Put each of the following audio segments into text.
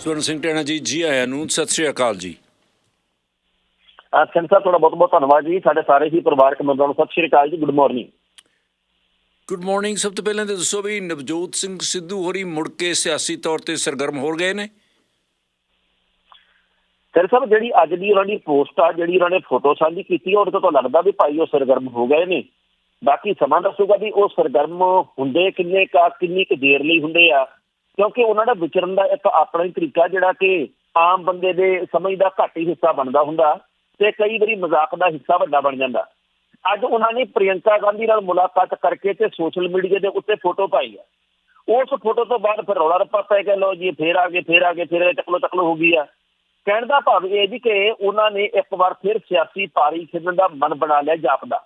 ਸਵਰਨ ਸਿੰਘ ਟੈਣਾ ਜੀ ਜੀ ਆਇਆਂ ਨੂੰ ਸਤਿ ਸ਼੍ਰੀ ਅਕਾਲ ਜੀ। ਸਿੰਘ ਸਾਹਿਬ ਤੁਹਾਡਾ ਬਹੁਤ ਬਹੁਤ ਧੰਨਵਾਦ ਜੀ। ਸਾਡੇ ਸਾਰੇ ਹੀ ਪਰਿਵਾਰਕ ਮੈਂਬਰਾਂ ਨੂੰ ਸਤਿ ਸ਼੍ਰੀ ਅਕਾਲ ਜੀ ਗੁੱਡ ਮਾਰਨਿੰਗ। ਗੁੱਡ ਮਾਰਨਿੰਗ ਸਭ ਤੋਂ ਪਹਿਲਾਂ ਤਾਂ ਦੱਸੋ ਵੀ ਨਵਜੋਤ ਸਿੰਘ ਸਿੱਧੂ ਹੋਰੀ ਮੁੜ ਕੇ ਸਿਆਸੀ ਤੌਰ ਤੇ ਸਰਗਰਮ ਹੋ ਗਏ ਨੇ? ਸਿੰਘ ਸਾਹਿਬ ਜਿਹੜੀ ਅੱਜ ਦੀ ਉਹਨਾਂ ਦੀ ਪੋਸਟ ਆ ਜਿਹੜੀ ਉਹਨਾਂ ਨੇ ਫੋਟੋ ਸਾਂਝੀ ਕੀਤੀ ਉਹਦੇ ਤੋਂ ਤਾਂ ਲੱਗਦਾ ਵੀ ਭਾਈ ਉਹ ਸਰਗਰਮ ਹੋ ਗਏ ਨੇ। ਬਾਕੀ ਸਮਾਂ ਦੱਸੂਗਾ ਵੀ ਉਹ ਸਰਗਰਮ ਹੁੰਦੇ ਕਿੰਨੇ ਕਾ ਕਿੰਨੀ ਕੁ ਦੇਰ ਲਈ ਹੁੰਦੇ ਆ। ਕਿਉਂਕਿ ਉਹਨਾਂ ਦਾ ਵਿਚਰਨ ਦਾ ਇੱਕ ਆਪਣਾ ਹੀ ਤਰੀਕਾ ਜਿਹੜਾ ਕਿ ਆਮ ਬੰਦੇ ਦੇ ਸਮਝ ਦਾ ਘੱਟ ਹੀ ਹਿੱਸਾ ਬਣਦਾ ਹੁੰਦਾ ਤੇ ਕਈ ਵਾਰੀ ਮਜ਼ਾਕ ਦਾ ਹਿੱਸਾ ਵੱਡਾ ਬਣ ਜਾਂਦਾ। ਅੱਜ ਉਹਨਾਂ ਨੇ ਪ੍ਰਿਯੰਕਾ ਗਾਂਧੀ ਨਾਲ ਮੁਲਾਕਾਤ ਕਰਕੇ ਤੇ ਸੋਸ਼ਲ ਮੀਡੀਆ ਦੇ ਉੱਤੇ ਫੋਟੋ ਪਾਈ ਹੈ ਉਸ ਫੋਟੋ ਤੋਂ ਬਾਅਦ ਫਿਰ ਰੌਲਾ ਰੱਪਾ ਪੈ ਗਿਆ ਲੋ ਜੀ, ਫੇਰ ਆ ਗਏ, ਫੇਰ ਆ ਗਏ, ਫੇਰ ਟਕਲੋ ਟਕਲੋ ਹੋ ਗਈ ਆ। ਕਹਿਣ ਦਾ ਭਾਵ ਇਹ ਜੀ ਕਿ ਉਹਨਾਂ ਨੇ ਇੱਕ ਵਾਰ ਫਿਰ ਸਿਆਸੀ ਪਾਰੀ ਖੇਡਣ ਦਾ ਮਨ ਬਣਾ ਲਿਆ ਜਾਪਦਾ।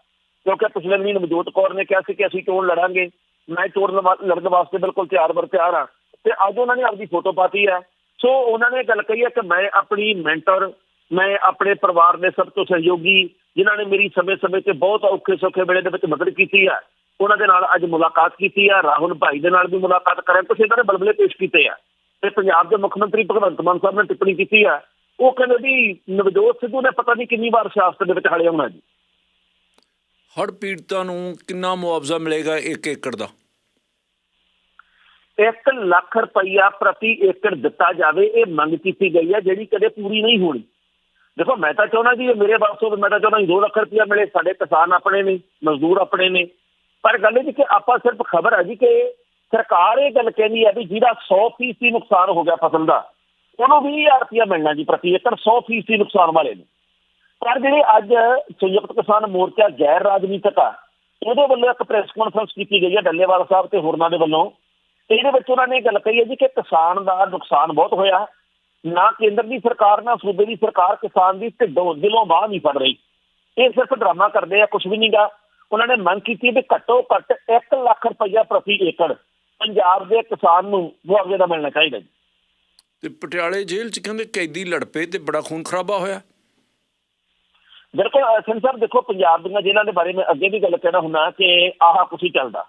ਕਿਉਂਕਿ ਪਿਛਲੇ ਮਹੀਨੇ ਨਵਜੋਤ ਕੌਰ ਨੇ ਕਿਹਾ ਸੀ ਕਿ ਅਸੀਂ ਚੋਣ ਲੜਾਂਗੇ, ਮੈਂ ਚੋਣ ਲਵਾ- ਲੜਨ ਵਾਸਤੇ ਬਿਲਕੁਲ ਤਿਆਰ ਬਰ ਤਿਆਰ ਹਾਂ ਤੇ ਅੱਜ ਉਹਨਾਂ ਨੇ ਆਪਦੀ ਫੋਟੋ ਪਾਤੀ ਹੈ। ਸੋ ਉਹਨਾਂ ਨੇ ਗੱਲ ਕਹੀ ਹੈ ਕਿ ਮੈਂ ਆਪਣੀ ਮੈਂਟਰ ਮੈਂ ਆਪਣੇ ਪਰਿਵਾਰ ਦੇ ਸਭ ਤੋਂ ਸਹਿਯੋਗੀ, ਜਿਨ੍ਹਾਂ ਨੇ ਮੇਰੀ ਸਮੇਂ-ਸਮੇਂ ਤੇ ਬਹੁਤ ਔਖੇ ਸੌਖੇ ਵੇਲੇ ਦੇ ਵਿੱਚ ਮਦਦ ਕੀਤੀ ਹੈ, ਉਹਨਾਂ ਦੇ ਨਾਲ ਅੱਜ ਮੁਲਾਕਾਤ ਕੀਤੀ ਹੈ। ਰਾਹੁਲ ਭਾਈ ਦੇ ਨਾਲ ਵੀ ਮੁਲਾਕਾਤ ਕਰਾਂ ਕੁਛ ਇਹਨਾਂ ਨੇ ਬਲਬਲੇ ਪੇਸ਼ ਕੀਤੇ ਆ। ਤੇ ਪੰਜਾਬ ਦੇ ਮੁੱਖ ਮੰਤਰੀ ਭਗਵੰਤ ਮਾਨ ਸਾਹਿਬ ਨੇ ਟਿੱਪਣੀ ਕੀਤੀ ਆ ਉਹ ਕਹਿੰਦੇ ਵੀ ਨਵਜੋਤ ਸਿੱਧੂ ਨੇ ਪਤਾ ਨਹੀਂ ਕਿੰਨੀ ਵਾਰ ਸਿਆਸਤ ਦੇ ਵਿੱਚ ਹਲੇ ਆਉਣਾ ਜੀ। ਹੜ ਪੀੜਤਾਂ ਨੂੰ ਕਿੰਨਾ ਮੁਆਵਜ਼ਾ ਮਿਲੇਗਾ 1 ਏਕੜ ਦਾ? 1 ਲੱਖ ਰੁਪਈਆ ਪ੍ਰਤੀ ਏਕੜ ਦਿੱਤਾ ਜਾਵੇ, ਇਹ ਮੰਗ ਕੀਤੀ ਗਈ ਹੈ, ਜਿਹੜੀ ਕਦੇ ਪੂਰੀ ਨਹੀਂ ਹੋਣੀ। ਦੇਖੋ, ਮੈਂ ਤਾਂ ਚਾਹੁੰਦਾ ਜੀ ਮੇਰੇ ਵਾਸਤੇ, ਮੈਂ ਤਾਂ ਚਾਹੁੰਦਾ 2 ਲੱਖ ਰੁਪਈਆ ਮਿਲੇ, ਸਾਡੇ ਕਿਸਾਨ ਆਪਣੇ ਨੇ, ਮਜ਼ਦੂਰ ਆਪਣੇ ਨੇ। ਪਰ ਗੱਲ ਇਹ ਜੀ ਕਿ ਆਪਾਂ ਸਿਰਫ ਖਬਰ ਹੈ ਜੀ ਕਿ ਸਰਕਾਰ ਇਹ ਗੱਲ ਕਹਿੰਦੀ ਹੈ ਵੀ ਜਿਹਦਾ 100% ਨੁਕਸਾਨ ਹੋ ਗਿਆ ਫਸਲ ਦਾ, ਉਹਨੂੰ 20000 ਰੁਪਇਆ ਮਿਲਣਾ ਜੀ ਪ੍ਰਤੀ ਏਕੜ 100% ਨੁਕਸਾਨ ਵਾਲੇ ਨੂੰ। ਪਰ ਜਿਹੜੇ ਅੱਜ ਸੰਯੁਕਤ ਕਿਸਾਨ ਮੋਰਚਾ ਗੈਰ ਰਾਜਨੀਤਿਕ ਆ, ਉਹਦੇ ਵੱਲੋਂ ਇੱਕ ਪ੍ਰੈਸ ਕਾਨਫਰੰਸ ਕੀਤੀ ਗਈ ਹੈ, ਡੱਲੇਵਾਲ ਸਾਹਿਬ ਤੇ ਹੋਰਨਾਂ ਦੇ ਵੱਲੋਂ। ਇਹਦੇ ਵਿੱਚ ਉਹਨਾਂ ਨੇ ਗੱਲ ਕਹੀ ਹੈ ਜੀ ਕਿ ਕਿਸਾਨ ਦਾ ਨੁਕਸਾਨ ਬਹੁਤ ਹੋਇਆ। ਨਾ ਕੇਂਦਰ ਦੀ ਸਰਕਾਰ ਨਾ ਸੂਬੇ ਦੀ ਸਰਕਾਰ ਕਿਸਾਨ ਦੀ ਢਿੱਡੋਂ ਦਿਲੋਂ ਬਾਹ ਨਹੀਂ ਫੜ ਰਹੀ। ਇਹ ਸਿਰਫ ਡਰਾਮਾ ਕਰਦੇ ਆ ਕੁਝ ਵੀ ਨਹੀਂਗਾ ਉਹਨਾਂ ਨੇ ਮੰਗ ਕੀਤੀ ਵੀ ਘੱਟੋ ਘੱਟ 1 ਲੱਖ ਰੁਪਈਆ ਪ੍ਰਤੀ ਏਕੜ ਪੰਜਾਬ ਦੇ ਕਿਸਾਨ ਨੂੰ ਮੁਆਵਜ਼ੇ ਦਾ ਮਿਲਣਾ ਚਾਹੀਦਾ ਜੀ। ਤੇ ਪਟਿਆਲੇ ਜੇਲ੍ਹ 'ਚ ਕਹਿੰਦੇ ਕੈਦੀ ਲੜ ਪਏ ਤੇ ਬੜਾ ਖੂਨ ਖਰਾਬਾ ਹੋਇਆ। ਬਿਲਕੁਲ ਅਹ ਸਿੰਘ ਸਾਹਿਬ ਦੇਖੋ ਪੰਜਾਬ ਦੀਆਂ ਜੇਲ੍ਹਾਂ ਦੇ ਬਾਰੇ ਮੈਂ ਅੱਗੇ ਵੀ ਗੱਲ ਕਹਿਣਾ ਹੁੰਨਾ ਕਿ ਆਹ ਕੁਛ ਹੀ ਚੱਲਦਾ।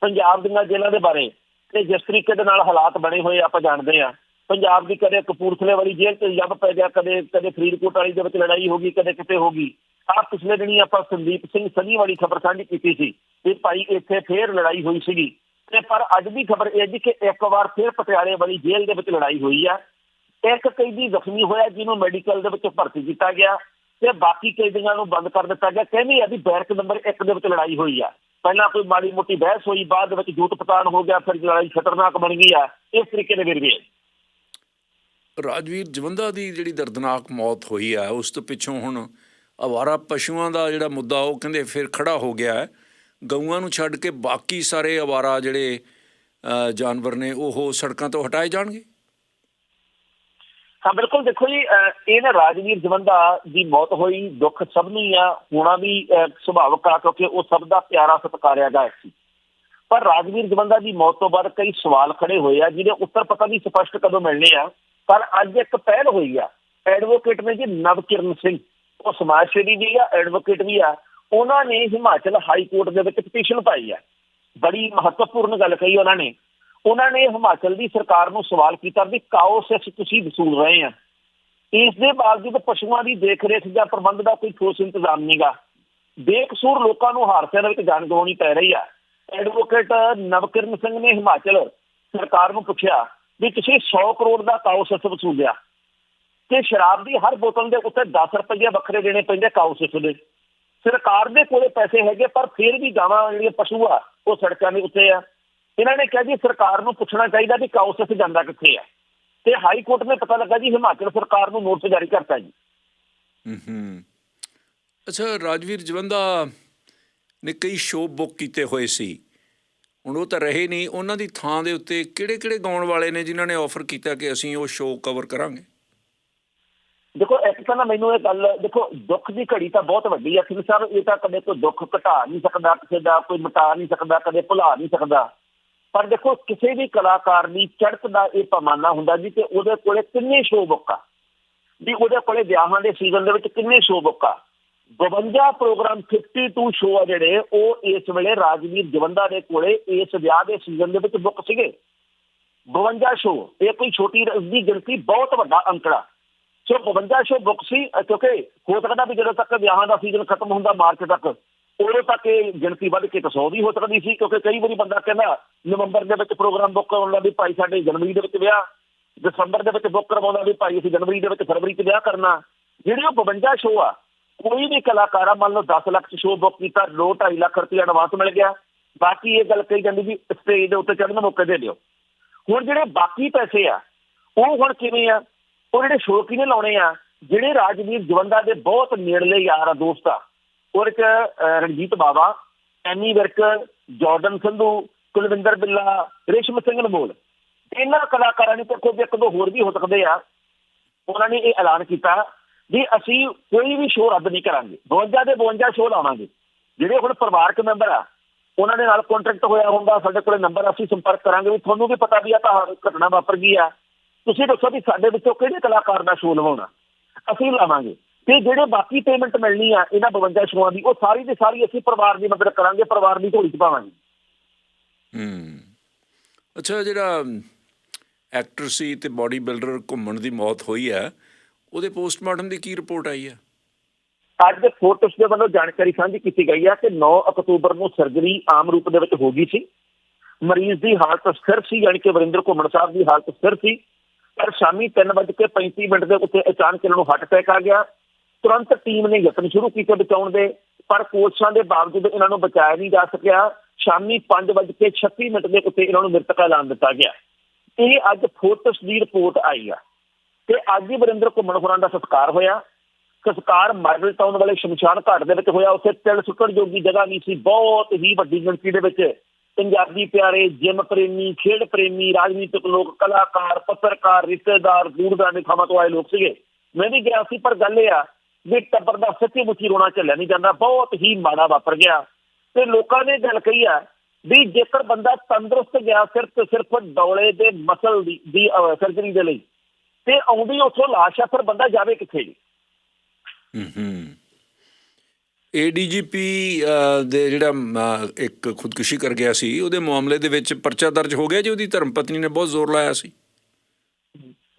ਪੰਜਾਬ ਦੀਆਂ ਜੇਲ੍ਹਾਂ ਦੇ ਬਾਰੇ ਤੇ ਜਿਸ ਤਰੀਕੇ ਦੇ ਨਾਲ ਹਾਲਾਤ ਬਣੇ ਹੋਏ ਆਪਾਂ ਜਾਣਦੇ ਆ ਪੰਜਾਬ ਦੀ ਕਦੇ ਕਪੂਰਥਲੇ ਵਾਲੀ ਜੇਲ੍ਹ 'ਚ ਜੱਬ ਪੈ ਗਿਆ, ਕਦੇ ਕਦੇ ਫਰੀਦਕੋਟ ਵਾਲੀ ਦੇ ਵਿੱਚ ਲੜਾਈ ਹੋ ਗਈ, ਕਦੇ ਕਿਤੇ ਹੋ ਗਈ। ਆਹ ਪਿਛਲੇ ਦਿਨੀ ਆਪਾਂ ਸੰਦੀਪ ਸਿੰਘ ਸਨੀ ਵਾਲੀ ਖਬਰ ਸਾਂਝੀ ਕੀਤੀ ਸੀ ਕਿ ਭਾਈ ਇੱਥੇ ਫੇਰ ਲੜਾਈ ਹੋਈ ਸੀਗੀ। ਤੇ ਪਰ ਅੱਜ ਦੀ ਖਬਰ ਇਹ ਜੀ ਕਿ ਇੱਕ ਵਾਰ ਫੇਰ ਪਟਿਆਲੇ ਵਾਲੀ ਜੇਲ੍ਹ ਦੇ ਵਿੱਚ ਲੜਾਈ ਹੋਈ ਆ। ਇੱਕ ਕੈਦੀ ਜ਼ਖਮੀ ਹੋਇਆ ਜਿਹਨੂੰ ਮੈਡੀਕਲ ਦੇ ਵਿੱਚ ਭਰਤੀ ਕੀਤਾ ਗਿਆ ਤੇ ਬਾਕੀ ਕੈਦੀਆਂ ਨੂੰ ਬੰਦ ਕਰ ਦਿੱਤਾ ਗਿਆ। ਕਹਿੰਦੇ ਆ ਵੀ ਬੈਰਕ ਨੰਬਰ 1 ਦੇ ਵਿੱਚ ਲੜਾਈ ਹੋਈ ਆ। ਪਹਿਲਾਂ ਕੋਈ ਮਾੜੀ ਮੋਟੀ ਬਹਿਸ ਹੋਈ ਬਾਅਦ ਵਿੱਚ ਜੂਤ ਪਤਾਨ ਹੋ ਗਿਆ ਫਿਰ ਲੜਾਈ ਖਤਰਨਾਕ ਬਣ ਗਈ ਆ ਇਸ ਤਰੀਕੇ ਦੇ ਵੇਰਵੇ ਰਾਜਵੀਰ ਜਵੰਦਾ ਦੀ ਜਿਹੜੀ ਦਰਦਨਾਕ ਮੌਤ ਹੋਈ ਹੈ ਉਸ ਤੋਂ ਪਿੱਛੋਂ ਹੁਣ ਅਵਾਰਾ ਪਸ਼ੂਆਂ ਦਾ ਜਿਹੜਾ ਮੁੱਦਾ ਉਹ ਕਹਿੰਦੇ ਫਿਰ ਖੜਾ ਹੋ ਗਿਆ ਹੈ। ਗਊਆਂ ਨੂੰ ਛੱਡ ਕੇ ਬਾਕੀ ਸਾਰੇ ਅਵਾਰਾ ਜਿਹੜੇ ਅ, ਜਾਨਵਰ ਨੇ ਉਹ ਸੜਕਾਂ ਤੋਂ ਹਟਾਏ ਜਾਣਗੇ? ਹਾਂ ਬਿਲਕੁਲ ਦੇਖੋ ਜੀ ਇਹ ਨਾ ਰਾਜਵੀਰ ਜਵੰਦਾ ਦੀ ਮੌਤ ਹੋਈ, ਦੁੱਖ ਸਭ ਨੂੰ ਆ, ਹੋਣਾ ਵੀ, ਅਹ, ਸੁਭਾਵਿਕ ਆ ਕਿਉਂਕਿ ਉਹ ਸਭ ਦਾ ਪਿਆਰਾ ਸਤਿਕਾਰਿਆ ਗਿਆ ਸੀ। ਪਰ ਰਾਜਵੀਰ ਜਵੰਦਾ ਦੀ ਮੌਤ ਤੋਂ ਬਾਅਦ ਕਈ ਸਵਾਲ ਖੜੇ ਹੋਏ ਆ, ਜਿਹਦੇ ਉੱਤਰ ਪਤਾ ਨਹੀਂ ਸਪਸ਼ਟ ਕਦੋਂ ਮਿਲਣੇ ਆ। ਪਰ ਅੱਜ ਇੱਕ ਪਹਿਲ ਹੋਈ ਆ, ਐਡਵੋਕੇਟ ਨੇ ਜੀ ਨਵਕਿਰਨ ਸਿੰਘ, ਉਹ ਸਮਾਜ ਸੇਵੀ ਵੀ ਆ, ਐਡਵੋਕੇਟ ਵੀ ਆ, ਉਹਨਾਂ ਨੇ ਹਿਮਾਚਲ ਹਾਈ ਕੋਰਟ ਦੇ ਵਿੱਚ ਪਟੀਸ਼ਨ ਪਾਈ ਆ। ਬੜੀ ਮਹੱਤਵਪੂਰਨ ਗੱਲ ਕਹੀ ਉਹਨਾਂ ਨੇ। ਉਹਨਾਂ ਨੇ ਹਿਮਾਚਲ ਦੀ ਸਰਕਾਰ ਨੂੰ ਸਵਾਲ ਕੀਤਾ ਵੀ ਕਾਓ ਸਿੱਖ ਤੁਸੀਂ ਵਸੂਲ ਰਹੇ ਆ। ਇਸ ਦੇ ਬਾਵਜੂਦ ਪਸ਼ੂਆਂ ਦੀ ਦੇਖਰੇਖ ਜਾਂ ਪ੍ਰਬੰਧ ਦਾ ਕੋਈ ਠੋਸ ਇੰਤਜ਼ਾਮ ਨਹੀਂਗਾ। ਬੇਕਸੂਰ ਲੋਕਾਂ ਨੂੰ ਹਾਦਸਿਆਂ ਦੇ ਵਿੱਚ ਜਾਨ ਗਵਾਉਣੀ ਪੈ ਰਹੀ ਆ। ਐਡਵੋਕੇਟ ਨਵਕਿਰਨ ਸਿੰਘ ਨੇ ਹਿਮਾਚਲ ਸਰਕਾਰ ਨੂੰ ਪੁੱਛਿਆ ਵੀ ਤੁਸੀਂ 100 ਕਰੋੜ ਦਾ ਕਾਓ ਸੈਸ ਵਸੂਲਿਆ ਤੇ ਸ਼ਰਾਬ ਦੀ ਹਰ ਬੋਤਲ ਦੇ ਉੱਤੇ 10 ਰੁਪਏ ਵੱਖਰੇ ਦੇਣੇ ਪੈਂਦੇ ਕਾਓ ਸੈਸ ਦੇ। ਸਰਕਾਰ ਦੇ ਕੋਲੇ ਪੈਸੇ ਹੈਗੇ ਪਰ ਫਿਰ ਵੀ ਗਾਵਾਂ ਜਿਹੜੀਆਂ ਪਸ਼ੂ ਆ, ਉਹ ਸੜਕਾਂ ਦੇ ਉੱਤੇ ਆ। ਇਹਨਾਂ ਨੇ ਕਿਹਾ ਜੀ ਸਰਕਾਰ ਨੂੰ ਪੁੱਛਣਾ ਚਾਹੀਦਾ ਵੀ ਕਾਉਸਸ ਜਾਂਦਾ ਕਿੱਥੇ ਆ। ਤੇ ਹਾਈ ਕੋਰਟ ਨੇ ਪਤਾ ਲੱਗਾ ਜੀ ਹਿਮਾਚਲ ਸਰਕਾਰ ਨੂੰ ਨੋਟਿਸ ਜਾਰੀ ਕਰਤਾ ਜੀ। ਹੂੰ ਹੂੰ ਅੱਛਾ ਰਾਜਵੀਰ ਜਵੰਦਾ ਨੇ ਕਈ ਸ਼ੋਅ ਬੁੱਕ ਕੀਤੇ ਹੋਏ ਸੀ। ਹੁਣ ਉਹ ਤਾਂ ਰਹੇ ਨਹੀਂ। ਉਹਨਾਂ ਦੀ ਥਾਂ ਦੇ ਉੱਤੇ ਕਿਹੜੇ ਕਿਹੜੇ ਗਾਉਣ ਵਾਲੇ ਨੇ ਜਿਨ੍ਹਾਂ ਨੇ ਆਫਰ ਕੀਤਾ ਕਿ ਅਸੀਂ ਉਹ ਸ਼ੋਅ ਕਵਰ ਕਰਾਂਗੇ? ਦੇਖੋ ਇੱਕ ਤਾਂ ਮੈਨੂੰ ਇਹ ਗੱਲ ਦੇਖੋ ਦੁੱਖ ਦੀ ਘੜੀ ਤਾਂ ਬਹੁਤ ਵੱਡੀ ਆ। ਸਿੰਘ ਸਾਹਿਬ ਇਹ ਤਾਂ ਕਦੇ ਕੋਈ ਦੁੱਖ ਘਟਾ ਨਹੀਂ ਸਕਦਾ ਕਿਸੇ ਦਾ ਕੋਈ ਮਿਟਾ ਨਹੀਂ ਸਕਦਾ ਕਦੇ ਭੁਲਾ ਨਹੀਂ ਸਕਦਾ। ਪਰ ਦੇਖੋ, ਕਿਸੇ ਵੀ ਕਲਾਕਾਰ ਦੀ ਚੜ੍ਹਤ ਦਾ ਇਹ ਪੈਮਾਨਾ ਹੁੰਦਾ ਜੀ ਕਿ ਉਹਦੇ ਕੋਲੇ ਕਿੰਨੇ ਸ਼ੋਅ ਬੁੱਕ ਵੀ ਉਹਦੇ ਕੋਲੇ ਵਿਆਹਾਂ ਦੇ ਸੀਜ਼ਨ ਦੇ ਵਿੱਚ ਕਿੰਨੇ ਸ਼ੋਅ ਬੁੱਕ 52 ਪ੍ਰੋਗਰਾਮ 52 ਸ਼ੋਅ ਆ ਜਿਹੜੇ, ਉਹ ਇਸ ਵੇਲੇ ਰਾਜਵੀਰ ਜਵੰਦਾ ਦੇ ਕੋਲੇ ਇਸ ਵਿਆਹ ਦੇ ਸੀਜ਼ਨ ਦੇ ਵਿੱਚ ਬੁੱਕ ਸੀਗੇ। 52 ਸ਼ੋਅ ਇਹ ਕੋਈ ਛੋਟੀ ਦੀ ਗਿਣਤੀ ਬਹੁਤ ਵੱਡਾ ਅੰਕੜਾ ਸੋ 52 ਸ਼ੋਅ ਬੁੱਕ ਸੀ, ਕਿਉਂਕਿ ਹੋ ਸਕਦਾ ਵੀ ਜਦੋਂ ਤੱਕ ਵਿਆਹਾਂ ਦਾ ਸੀਜ਼ਨ ਖਤਮ ਹੁੰਦਾ, ਮਾਰਚ ਤੱਕ ਉਦੋਂ ਤੱਕ ਇਹ ਗਿਣਤੀ ਵੱਧ ਕੇ 100 ਦੀ ਹੋ ਸਕਦੀ ਸੀ, ਕਿਉਂਕਿ ਕਈ ਵਾਰੀ ਬੰਦਾ ਕਹਿੰਦਾ, ਨਵੰਬਰ ਦੇ ਵਿੱਚ ਪ੍ਰੋਗਰਾਮ ਬੁੱਕ ਕਰਾਉਣਾ ਵੀ ਭਾਈ ਸਾਡੇ ਜਨਵਰੀ ਦੇ ਵਿੱਚ ਵਿਆਹ, ਦਸੰਬਰ ਦੇ ਵਿੱਚ ਬੁੱਕ ਕਰਵਾਉਂਦਾ ਵੀ ਭਾਈ ਅਸੀਂ ਜਨਵਰੀ ਦੇ ਵਿੱਚ ਫਰਵਰੀ 'ਚ ਵਿਆਹ ਕਰਨਾ। ਜਿਹੜੇ ਉਹ 52 ਸ਼ੋਅ ਆ, ਕੋਈ ਵੀ ਕਲਾਕਾਰ ਆ, ਮੰਨ ਲਓ 10 ਲੱਖ 'ਚ ਸ਼ੋਅ ਬੁੱਕ ਕੀਤਾ 2.5 ਲੱਖ ਰੁਪਏ ਐਡਵਾਂਸ ਮਿਲ ਗਿਆ, ਬਾਕੀ ਇਹ ਗੱਲ ਕਹੀ ਜਾਂਦੀ ਵੀ ਸਟੇਜ ਦੇ ਉੱਤੇ ਚੜ੍ਹਨ ਮੌਕੇ ਦੇ ਦਿਓ। ਹੁਣ ਜਿਹੜੇ ਬਾਕੀ ਪੈਸੇ ਆ, ਉਹ ਹੁਣ ਕਿਵੇਂ ਆ? ਉਹ ਜਿਹੜੇ ਸ਼ੋਅ ਕਿਨੇ ਲਾਉਣੇ ਆ? ਜਿਹੜੇ ਰਾਜਵੀਰ ਜਵੰਦਾ ਦੇ ਬਹੁਤ ਨੇੜਲੇ ਯਾਰ ਆ, ਦੋਸਤ ਆ ਉਹਦੇ ਚ ਰਣਜੀਤ ਬਾਵਾ ਐਨੀ ਵਿਰਕ, ਜਾਰਡਨ ਸੰਧੂ, ਕੁਲਵਿੰਦਰ ਬਿੱਲਾ, ਰੇਸ਼ਮ ਸਿੰਘ ਅਨਮੋਲ। ਇਹਨਾਂ ਕਲਾਕਾਰਾਂ ਨੇ ਤਾਂ ਕੋਈ ਇੱਕ ਦੋ ਹੋਰ ਵੀ ਹੋ ਸਕਦੇ ਆ। ਉਹਨਾਂ ਨੇ ਇਹ ਐਲਾਨ ਕੀਤਾ ਵੀ ਅਸੀਂ ਕੋਈ ਵੀ ਸ਼ੋਅ ਰੱਦ ਨਹੀਂ ਕਰਾਂਗੇ। 52 ਦੇ 52 ਸ਼ੋਅ ਲਾਵਾਂਗੇ। ਜਿਹੜੇ ਹੁਣ ਪਰਿਵਾਰਕ ਮੈਂਬਰ ਆ, ਉਹਨਾਂ ਦੇ ਨਾਲ ਕੰਟਰੈਕਟ ਹੋਇਆ ਹੁੰਦਾ, ਸਾਡੇ ਕੋਲੇ ਨੰਬਰ ਅਸੀਂ ਸੰਪਰਕ ਕਰਾਂਗੇ ਵੀ ਤੁਹਾਨੂੰ ਵੀ ਪਤਾ ਵੀ ਆ ਤਾਂ ਘਟਨਾ ਵਾਪਰ ਗਈ ਆ। ਤੁਸੀਂ ਦੱਸੋ ਵੀ ਸਾਡੇ ਵਿੱਚੋਂ ਕਿਹੜੇ ਕਲਾਕਾਰ ਦਾ ਸ਼ੋਅ ਲਵਾਉਣਾ। ਅਸੀਂ ਲਾਵਾਂਗੇ। ਤੇ ਜਿਹੜੇ ਬਾਕੀ ਪੇਮੈਂਟ ਮਿਲਣੀ ਆ ਇਹਨਾਂ 52 ਸ਼ੋਆਂ ਦੀ ਉਹ ਸਾਰੀ ਦੀ ਸਾਰੀ ਅਸੀਂ ਪਰਿਵਾਰ ਦੀ ਮਦਦ ਕਰਾਂਗੇ ਪਰਿਵਾਰ ਦੀ ਢੋਲੀ ਚ ਪਾਵਾਂਗੇ। ਹੂੰ। ਅੱਛਾ ਜਿਹੜਾ ਐਕਟਰ ਸੀ ਤੇ ਬਾਡੀ ਬਿਲਡਰ ਘੁੰਮਣ ਦੀ ਮੌਤ ਹੋਈ ਹੈ ਉਹਦੇ ਪੋਸਟਮਾਰਟਮ ਦੀ ਕੀ ਰਿਪੋਰਟ ਆਈ ਹੈ ਅੱਜ ਫੋਰਟਸ ਦੇ ਵੱਲੋਂ ਜਾਣਕਾਰੀ ਸਾਂਝੀ ਕੀਤੀ ਗਈ ਹੈ ਕਿ 9 ਅਕਤੂਬਰ ਨੂੰ ਸਰਜਰੀ ਆਮ ਰੂਪ ਦੇ ਵਿੱਚ ਹੋ ਗਈ ਸੀ। ਮਰੀਜ਼ ਦੀ ਹਾਲਤ ਸਥਿਰ ਸੀ ਯਾਨੀ ਕਿ ਵਰਿੰਦਰ ਘੁੰਮਣ ਸਾਹਿਬ ਦੀ ਹਾਲਤ ਸਥਿਰ ਸੀ। ਪਰ ਸ਼ਾਮੀ 3:35 ਮਿੰਟ ਦੇ ਉੱਤੇ ਅਚਾਨਕ ਇਹਨਾਂ ਨੂੰ ਹਾਰਟ ਅਟੈਕ ਆ ਗਿਆ। ਤੁਰੰਤ ਟੀਮ ਨੇ ਯਤਨ ਸ਼ੁਰੂ ਕੀਤੇ ਬਚਾਉਣ ਦੇ, ਪਰ ਕੋਸ਼ਿਸ਼ਾਂ ਦੇ ਬਾਵਜੂਦ ਇਹਨਾਂ ਨੂੰ ਬਚਾਇਆ ਨਹੀਂ ਜਾ ਸਕਿਆ। ਸ਼ਾਮੀ 5:36 ਮਿੰਟ ਦੇ ਉੱਤੇ ਇਹਨਾਂ ਨੂੰ ਮ੍ਰਿਤਕ ਐਲਾਨ ਦਿੱਤਾ ਗਿਆ। ਇਹ ਅੱਜ ਫੋਰਟਸ ਦੀ ਰਿਪੋਰਟ ਆਈ ਆ। ਤੇ ਅੱਜ ਹੀ ਵਰਿੰਦਰ ਘੁੰਮਣ ਹੋਰਾਂ ਦਾ ਸਤਿਕਾਰ ਹੋਇਆ। ਸੰਸਕਾਰ ਮਾਡਲ ਟਾਊਨ ਵਾਲੇ ਸ਼ਮਸ਼ਾਨ ਘਾਟ ਦੇ ਵਿੱਚ ਹੋਇਆ। ਉੱਥੇ ਤਿਲ ਸੁੱਟਣ ਜੋਗੀ ਜਗ੍ਹਾ ਨਹੀਂ ਸੀ। ਬਹੁਤ ਹੀ ਵੱਡੀ ਗਿਣਤੀ ਦੇ ਵਿੱਚ ਪੰਜਾਬੀ ਪਿਆਰੇ ਜਿਮ ਪ੍ਰੇਮੀ, ਖੇਡ ਪ੍ਰੇਮੀ, ਰਾਜਨੀਤਿਕ ਲੋਕ, ਕਲਾਕਾਰ, ਪੱਤਰਕਾਰ, ਰਿਸ਼ਤੇਦਾਰ ਦੂਰ ਦਰਾਡੇ ਥਾਵਾਂ ਤੋਂ ਆਏ ਲੋਕ ਸੀਗੇ। ਮੈਂ ਵੀ ਗਿਆ ਸੀ, ਪਰ ਗੱਲ ਇਹ ਆ ਵੀ ਟੱਬਰ ਦਾ ਸੱਚੀ ਮੁੱਚੀ ਰੋਣਾ ਚੱਲਿਆ ਨਹੀਂ ਜਾਂਦਾ ਬਹੁਤ ਹੀ ਮਾੜਾ ਵਾਪਰ ਗਿਆ। ਤੇ ਲੋਕਾਂ ਨੇ ਗੱਲ ਕਹੀ ਆ ਵੀ ਜੇਕਰ ਬੰਦਾ ਤੰਦਰੁਸਤ ਗਿਆ ਸਿਰਫ ਤੇ ਸਿਰਫ ਡੌਲੇ ਦੇ ਮਸਲ ਦੀ ਦੀ ਸਰਜਰੀ ਦੇ ਲਈ ਤੇ ਆਉਂਦੀ ਉੱਥੋਂ ਲਾਸ਼ ਆ ਫਿਰ ਬੰਦਾ ਜਾਵੇ ਕਿੱਥੇ? ਜੀ ਹੂੰ। ਏਡੀਜੀਪੀ ਦੇ ਜਿਹੜਾ ਇੱਕ ਖੁਦਕੁਸ਼ੀ ਕਰ ਗਿਆ ਸੀ ਉਹਦੇ ਮਾਮਲੇ ਦੇ ਵਿੱਚ ਪਰਚਾ ਦਰਜ ਹੋ ਗਿਆ ਜੀ ਉਹਦੀ ਧਰਮ ਪਤਨੀ ਨੇ ਬਹੁਤ ਜ਼ੋਰ ਲਾਇਆ ਸੀ।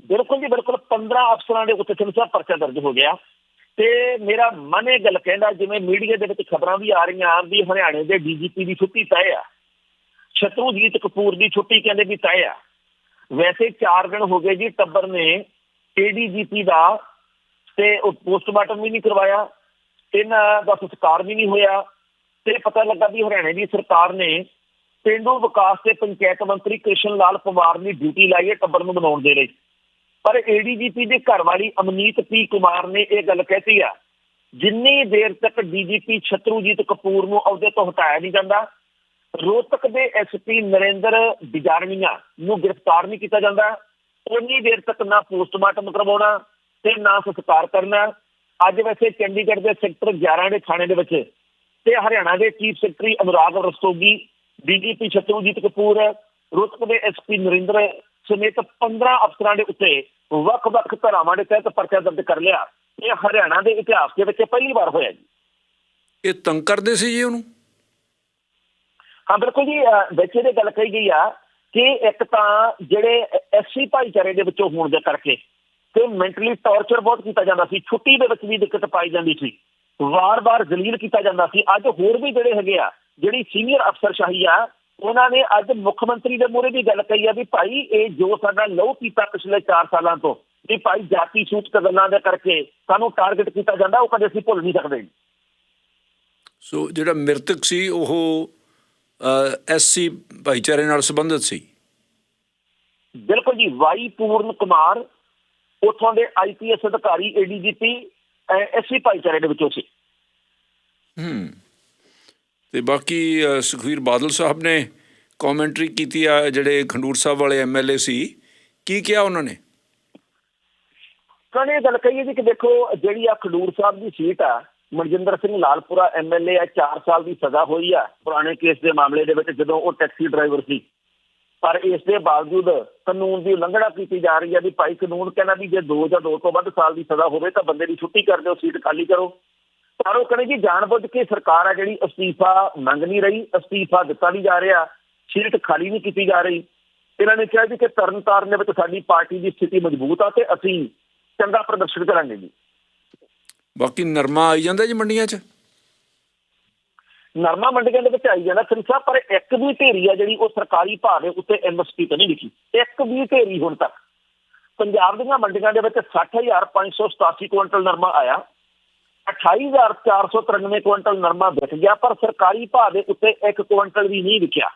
ਬਿਲਕੁਲ ਜੀ ਬਿਲਕੁਲ। 15 ਅਫਸਰਾਂ ਦੇ ਉੱਤੇ ਸਮਸਾ ਪਰਚਾ ਦਰਜ ਹੋ ਗਿਆ। ਤੇ ਮੇਰਾ ਮਨ ਇਹ ਗੱਲ ਕਹਿੰਦਾ, ਜਿਵੇਂ ਮੀਡੀਆ ਦੇ ਵਿੱਚ ਖਬਰਾਂ ਵੀ ਆ ਰਹੀਆਂ ਵੀ ਹਰਿਆਣੇ ਦੇ ਡੀਜੀਪੀ ਦੀ ਛੁੱਟੀ ਤੈਅ ਆ। ਸ਼ਤਰੂਜੀਤ ਕਪੂਰ ਦੀ ਛੁੱਟੀ ਕਹਿੰਦੇ ਵੀ ਤੈਅ ਆ। ਵੈਸੇ 4 ਦਿਨ ਹੋ ਗਏ ਜੀ, ਟੱਬਰ ਨੇ ਏਡੀਜੀਪੀ ਦਾ ਤੇ ਉਹ ਪੋਸਟਮਾਰਟਮ ਵੀ ਨਹੀਂ ਕਰਵਾਇਆ ਇਹਨਾਂ ਦਾ ਸੰਸਕਾਰ ਵੀ ਨਹੀਂ ਹੋਇਆ। ਤੇ ਪਤਾ ਲੱਗਾ ਵੀ ਹਰਿਆਣੇ ਦੀ ਸਰਕਾਰ ਨੇ ਪਿੰਡੂ ਵਿਕਾਸ ਤੇ ਪੰਚਾਇਤ ਮੰਤਰੀ ਕ੍ਰਿਸ਼ਨ ਲਾਲ ਪਵਾਰ ਦੀ ਡਿਊਟੀ ਲਾਈ ਹੈ, ਟੱਬਰ ਨੂੰ ਬਣਾਉਣ ਦੇ ਲਈ। ਪਰ ਏਡੀਜੀਪੀ ਦੇ ਘਰ ਵਾਲੀ ਅਮਨੀਤ ਪੀ ਕੁਮਾਰ ਨੇ ਇਹ ਗੱਲ ਕਹਿਤੀ ਆ, ਜਿੰਨੀ ਦੇਰ ਤੱਕ ਡੀਜੀਪੀ ਛਤਰੂਜੀਤ ਕਪੂਰ ਨੂੰ ਅਹੁਦੇ ਤੋਂ ਹਟਾਇਆ ਨਹੀਂ ਜਾਂਦਾ, ਰੋਤਕ ਦੇ ਐਸਪੀ ਨਰਿੰਦਰ ਬਿਜਾਰਮੀਆ ਨੂੰ ਗ੍ਰਿਫਤਾਰ ਨਹੀਂ ਕੀਤਾ ਜਾਂਦਾ ਉਨੀ ਦੇਰ ਤੱਕ ਨਾ ਪੋਸਟਮਾਰਟਮ ਕਰਵਾਉਣਾ ਤੇ ਨਾ ਸੰਸਕਾਰ ਕਰਨਾ। ਅੱਜ ਵੈਸੇ ਚੰਡੀਗੜ੍ਹ ਦੇ ਸੈਕਟਰ 11 ਦੇ ਥਾਣੇ ਦੇ ਵਿੱਚ ਤੇ ਹਰਿਆਣਾ ਦੇ chief secretary Anurag Rastogi DGP Chhatrujeet Kapur Rohtak ਦੇ ਐਸਪੀ ਨਰਿੰਦਰ ਸਮੇਤ 15 ਅਫਸਰਾਂ ਦੇ ਉੱਤੇ ਵੱਖ-ਵੱਖ ਧਾਰਾਵਾਂ ਦੇ ਤਹਿਤ ਪਰਚਾ ਦਰਜ ਕਰ ਲਿਆ। ਇਹ ਹਰਿਆਣਾ ਦੇ ਇਤਿਹਾਸ ਦੇ ਵਿੱਚ ਪਹਿਲੀ ਵਾਰ ਹੋਇਆ ਜੀ। ਇਹ ਤੰਗ ਕਰਦੇ ਸੀ ਜੀ ਉਹਨੂੰ? ਹਾਂ ਬਿਲਕੁਲ ਜੀ ਵਿੱਚ ਇਹਦੇ ਗੱਲ ਕਹੀ ਗਈ ਆ ਕਿ ਇੱਕ ਤਾਂ ਜਿਹੜੇ ਐਸਸੀ ਭਾਈਚਾਰੇ ਦੇ ਵਿੱਚੋਂ ਹੋਣ ਦੇ ਕਰਕੇ ਤੇ ਮੈਂਟਲੀ ਟੌਰਚਰ ਬਹੁਤ ਕੀਤਾ ਜਾਂਦਾ ਸੀ ਛੁੱਟੀ ਦੇ ਵਿੱਚ ਵੀ ਦਿੱਕਤ ਪਾਈ ਜਾਂਦੀ ਸੀ ਵਾਰ-ਵਾਰ ਜ਼ਲੀਲ ਕੀਤਾ ਜਾਂਦਾ ਸੀ। ਅੱਜ ਹੋਰ ਵੀ ਜਿਹੜੇ ਹੈਗੇ ਆ ਜਿਹੜੀ ਸੀਨੀਅਰ ਅਫਸਰਸ਼ਾਹੀ ਆ ਉਹਨਾਂ ਨੇ ਅੱਜ ਮੁੱਖ ਮੰਤਰੀ ਦੇ ਮੂਹਰੇ ਵੀ ਗੱਲ ਕਹੀ ਆ ਵੀ ਭਾਈ ਇਹ ਜੋ ਸਾਡਾ ਲਹੂ ਪੀਤਾ ਪਿਛਲੇ 4 ਸਾਲਾਂ ਤੋਂ ਵੀ ਭਾਈ ਜਾਤੀ ਸੂਚਕ ਗੱਲਾਂ ਦੇ ਕਰਕੇ ਸਾਨੂੰ ਟਾਰਗੇਟ ਕੀਤਾ ਜਾਂਦਾ ਉਹ ਕਦੇ ਅਸੀਂ ਭੁੱਲ ਨਹੀਂ ਸਕਦੇ। ਸੋ ਜਿਹੜਾ ਮ੍ਰਿਤਕ ਸੀ ਉਹ ਐਸਸੀ ਭਾਈਚਾਰੇ ਨਾਲ ਸੰਬੰਧਿਤ ਸੀ? ਬਿਲਕੁਲ ਜੀ ਵਾਈ ਪੂਰਨ ਕੁਮਾਰ ਉਥੋਂ ਦੇ ਆਈਪੀਐਸ ਅਧਿਕਾਰੀ ਏਡੀਜੀਪੀ ਐਸਸੀ ਭਾਈਚਾਰੇ ਦੇ ਵਿੱਚੋਂ ਸੀ। ਹੂੰ। ਤੇ ਬਾਕੀ ਸੁਖਵੀਰ ਬਾਦਲ ਸਾਹਿਬ ਨੇ ਕਮੈਂਟਰੀ ਕੀਤੀ ਆ, ਜਿਹੜੇ ਖੰਡੂਰ ਸਾਹਿਬ ਵਾਲੇ ਐਮਐਲਏ ਸੀ। ਕੀ ਕਿਹਾ ਉਹਨਾਂ ਨੇ? ਕਨੇ ਗੱਲ ਕਹੀਏ ਜੀ ਕਿ ਦੇਖੋ, ਜਿਹੜੀ ਆ ਖਡੂਰ ਸਾਹਿਬ ਦੀ ਸੀਟ ਆ, ਮਨਜਿੰਦਰ ਸਿੰਘ ਲਾਲਪੁਰਾ ਐਮਐਲਏ ਆ 4 ਸਾਲ ਦੀ ਸਜ਼ਾ ਹੋਈ ਆ, ਪੁਰਾਣੇ ਕੇਸ ਦੇ ਮਾਮਲੇ ਦੇ ਵਿੱਚ ਜਦੋਂ ਉਹ ਟੈਕਸੀ ਡਰਾਈਵਰ ਸੀ। ਪਰ ਇਸ ਦੇ ਬਾਵਜੂਦ ਕਾਨੂੰਨ ਦੀ ਉਲੰਘਣਾ ਕੀਤੀ ਜਾ ਰਹੀ ਹੈ ਵੀ ਭਾਈ ਕਾਨੂੰਨ ਕਹਿੰਦਾ ਵੀ ਜੇ 2 ਜਾਂ 2 ਤੋਂ ਵੱਧ ਸਾਲ ਦੀ ਸਜ਼ਾ ਹੋਵੇ ਤਾਂ ਬੰਦੇ ਦੀ ਛੁੱਟੀ ਕਰ ਦਿਓ, ਸੀਟ ਖਾਲੀ ਕਰੋ। ਪਰ ਉਹ ਕਹਿੰਦੇ ਜੀ ਜਾਣਬੁੱਝ ਕੇ ਸਰਕਾਰ ਆ ਜਿਹੜੀ ਅਸਤੀਫਾ ਮੰਗ ਨਹੀਂ ਰਹੀ ਅਸਤੀਫਾ ਦਿੱਤਾ ਨਹੀਂ ਜਾ ਰਿਹਾ ਸੀਟ ਖਾਲੀ ਨਹੀਂ ਕੀਤੀ ਜਾ ਰਹੀ। ਇਹਨਾਂ ਨੇ ਕਿਹਾ ਜੀ ਕਿ ਤਰਨਤਾਰਨ ਦੇ ਵਿੱਚ ਸਾਡੀ ਪਾਰਟੀ ਦੀ ਸਥਿਤੀ ਮਜ਼ਬੂਤ ਆ ਤੇ ਅਸੀਂ ਚੰਗਾ ਪ੍ਰਦਰਸ਼ਨ ਕਰਾਂਗੇ ਜੀ। ਬਾਕੀ ਨਰਮਾ ਆਈ ਜਾਂਦਾ ਜੀ ਮੰਡੀਆਂ 'ਚ? ਨਰਮਾ ਮੰਡੀਆਂ ਦੇ ਵਿੱਚ ਆਈ ਜਾਂਦਾ ਸਿੰਘ ਸਾਹਿਬ ਪਰ ਇੱਕ ਵੀ ਢੇਰੀ ਆ ਜਿਹੜੀ ਉਹ ਸਰਕਾਰੀ ਭਾਅ ਦੇ ਉੱਤੇ ਐਮਐਸਪੀ ਤੇ ਨਹੀਂ ਲਿਖੀ। ਇੱਕ ਵੀ ਢੇਰੀ ਹੁਣ ਤੱਕ। ਪੰਜਾਬ ਦੀਆਂ ਮੰਡੀਆਂ ਦੇ ਵਿੱਚ 60587 ਕੁਇੰਟਲ ਨਰਮਾ ਆਇਆ। 28493 ਕੁਇੰਟਲ ਨਰਮਾ ਵਿਕ ਗਿਆ ਪਰ ਸਰਕਾਰੀ ਭਾਅ ਦੇ ਉੱਤੇ ਇੱਕ ਕੁਇੰਟਲ ਵੀ ਨਹੀਂ ਵਿਕਿਆ।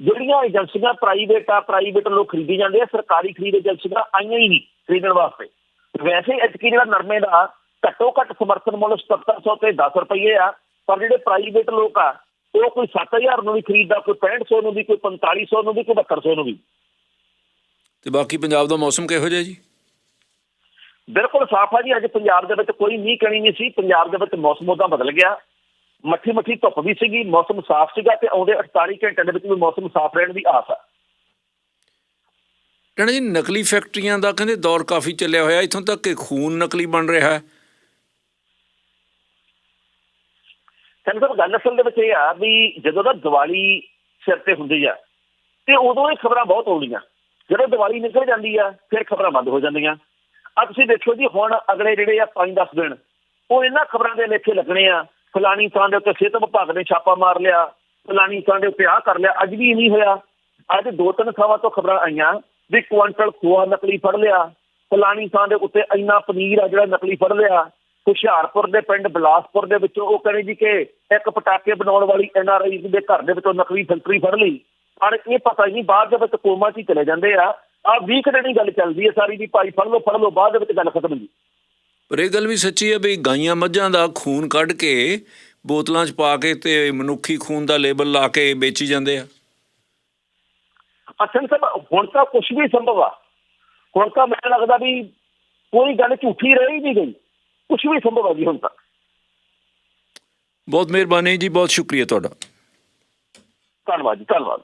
ਜਿਹੜੀਆਂ ਏਜੰਸੀਆਂ ਪ੍ਰਾਈਵੇਟ ਆ ਪ੍ਰਾਈਵੇਟ ਲੋਕ ਖਰੀਦੀ ਜਾਂਦੇ ਆ ਸਰਕਾਰੀ ਖਰੀਦ ਏਜੰਸੀਆਂ ਆਈਆਂ ਹੀ ਨਹੀਂ ਖਰੀਦਣ ਵਾਸਤੇ। ਵੈਸੇ ਐਤਕੀ ਜਿਹੜਾ ਨਰਮੇ ਦਾ ਘੱਟੋ ਘੱਟ ਸਮਰਥਨ ਮੁੱਲ 7700 ਤੇ 10 ਰੁਪਏ ਆ ਪਰ ਜਿਹੜੇ ਪ੍ਰਾਈਵੇਟ ਲੋਕ ਆ ਉਹ ਕੋਈ 7000 ਨੂੰ ਵੀ ਖਰੀਦਦਾ ਕੋਈ 6500 ਨੂੰ ਵੀ ਕੋਈ 4500 ਨੂੰ ਵੀ ਕੋਈ 7200 ਨੂੰ ਵੀ। ਤੇ ਬਾਕੀ ਪੰਜਾਬ ਦਾ ਮੌਸਮ ਕਿਹੋ ਜਿਹਾ ਜੀ? ਬਿਲਕੁਲ ਸਾਫ਼ ਆ ਜੀ ਅੱਜ ਪੰਜਾਬ ਦੇ ਵਿੱਚ ਕੋਈ ਮੀਂਹ ਕਣੀ ਨਹੀਂ ਸੀ ਪੰਜਾਬ ਦੇ ਵਿੱਚ ਮੌਸਮ ਉਹਦਾ ਬਦਲ ਗਿਆ। ਮੱਠੀ ਮੱਠੀ ਧੁੱਪ ਵੀ ਸੀਗੀ ਮੌਸਮ ਸਾਫ਼ ਸੀਗਾ ਤੇ ਆਉਂਦੇ 48 ਘੰਟੇ ਦੇ ਵਿੱਚ ਵੀ ਮੌਸਮ ਸਾਫ਼ ਰਹਿਣ ਦੀ ਆਸ ਆ। ਕਹਿੰਦੇ ਜੀ ਨਕਲੀ ਫੈਕਟਰੀਆਂ ਦਾ ਕਹਿੰਦੇ ਦੌਰ ਕਾਫੀ ਚੱਲਿਆ ਹੋਇਆ ਇਥੋਂ ਤੱਕ ਕਿ ਖੂਨ ਨਕਲੀ ਬਣ ਰਿਹਾ ਹੈ। ਕਹਿੰਦੇ ਗੱਲ ਅਸਲ ਦੇ ਵਿੱਚ ਇਹ ਆ ਵੀ ਜਦੋਂ ਦਾ ਦੀਵਾਲੀ ਸਿਰ ਤੇ ਹੁੰਦੀ ਆ ਤੇ ਉਦੋਂ ਇਹ ਖਬਰਾਂ ਬਹੁਤ ਆਉਂਦੀਆਂ। ਜਦੋਂ ਦੀਵਾਲੀ ਨਿਕਲ ਜਾਂਦੀ ਆ ਫਿਰ ਖਬਰਾਂ ਬੰਦ ਹੋ ਜਾਂਦੀਆਂ। ਆ ਤੁਸੀਂ ਦੇਖੋ ਜੀ, ਹੁਣ ਅਗਲੇ ਜਿਹੜੇ ਆ 5-10 ਦਿਨ, ਉਹ ਇਹਨਾਂ ਖਬਰਾਂ ਦੇ ਲੇਖੇ ਲੱਗਣੇ ਆ। ਫਲਾਣੀ ਥਾਂ ਦੇ ਉੱਤੇ ਸਿਹਤ ਵਿਭਾਗ ਨੇ ਛਾਪਾ ਮਾਰ ਲਿਆ, ਫਲਾਣੀ ਥਾਂ ਦੇ ਉੱਤੇ ਆਹ ਕਰ ਲਿਆ, ਅੱਜ ਵੀ ਨਹੀਂ ਹੋਇਆ। ਅੱਜ ਦੋ ਤਿੰਨ ਥਾਵਾਂ ਤੋਂ ਖਬਰਾਂ ਆਈਆਂ ਵੀ ਕੁਆਂਟਲ ਖੋਆ ਨਕਲੀ ਫੜ ਲਿਆ। ਫਲਾਣੀ ਥਾਂ ਦੇ ਉੱਤੇ ਇੰਨਾ ਪਨੀਰ ਆ ਜਿਹੜਾ ਨਕਲੀ ਫੜ ਲਿਆ। ਹੁਸ਼ਿਆਰਪੁਰ ਦੇ ਪਿੰਡ ਬਲਾਸਪੁਰ ਦੇ ਵਿੱਚੋਂ ਉਹ ਕਹਿੰਦੇ ਜੀ ਕਿ ਇੱਕ ਪਟਾਕੇ ਬਣਾਉਣ ਵਾਲੀ ਐਨ ਆਰ ਐਨਆਰਆਈ ਦੇ ਘਰ ਦੇ ਵਿੱਚੋਂ ਨਕਲੀ ਫੈਕਟਰੀ ਫੜ ਲਈ। ਪਰ ਇਹ ਪਤਾ ਹੀ ਨਹੀਂ, ਬਾਅਦ ਦੇ ਵਿੱਚ ਕੋਮਾ 'ਚ ਹੀ ਚਲੇ ਜਾਂਦੇ ਆ। ਆ 20 ਕੁ ਦਿਨ ਹੀ ਗੱਲ ਚੱਲਦੀ ਹੈ ਸਾਰੀ ਦੀ ਭਾਈ ਫੜ ਲਓ ਫੜ ਲਓ ਬਾਅਦ ਦੇ ਵਿੱਚ ਗੱਲ ਖਤਮ ਜੀ ਪਰ ਇਹ ਗੱਲ ਵੀ ਸੱਚੀ ਹੈ ਵੀ ਗਾਈਆਂ ਮੱਝਾਂ ਦਾ ਖੂਨ ਕੱਢ ਕੇ ਬੋਤਲਾਂ 'ਚ ਪਾ ਕੇ ਤੇ ਮਨੁੱਖੀ ਖੂਨ ਦਾ ਲੇਬਲ ਲਾ ਕੇ ਵੇਚੀ ਜਾਂਦੇ ਆ। ਅਸਲ ਸਭ ਹੁਣ ਤਾਂ ਕੁਝ ਵੀ ਸੰਭਵ ਆ। ਹੁਣ ਤਾਂ ਮੈਨੂੰ ਲੱਗਦਾ ਵੀ ਕੋਈ ਗੱਲ ਝੂਠੀ ਰਹੀ ਨਹੀਂ। ਗਈ ਕੁਝ ਵੀ ਸੰਭਵ ਆ ਜੀ ਹੁਣ ਤੱਕ ਬਹੁਤ ਮਿਹਰਬਾਨੀ ਜੀ ਬਹੁਤ ਸ਼ੁਕਰੀਆ ਤੁਹਾਡਾ। ਧੰਨਵਾਦ ਜੀ ਧੰਨਵਾਦ।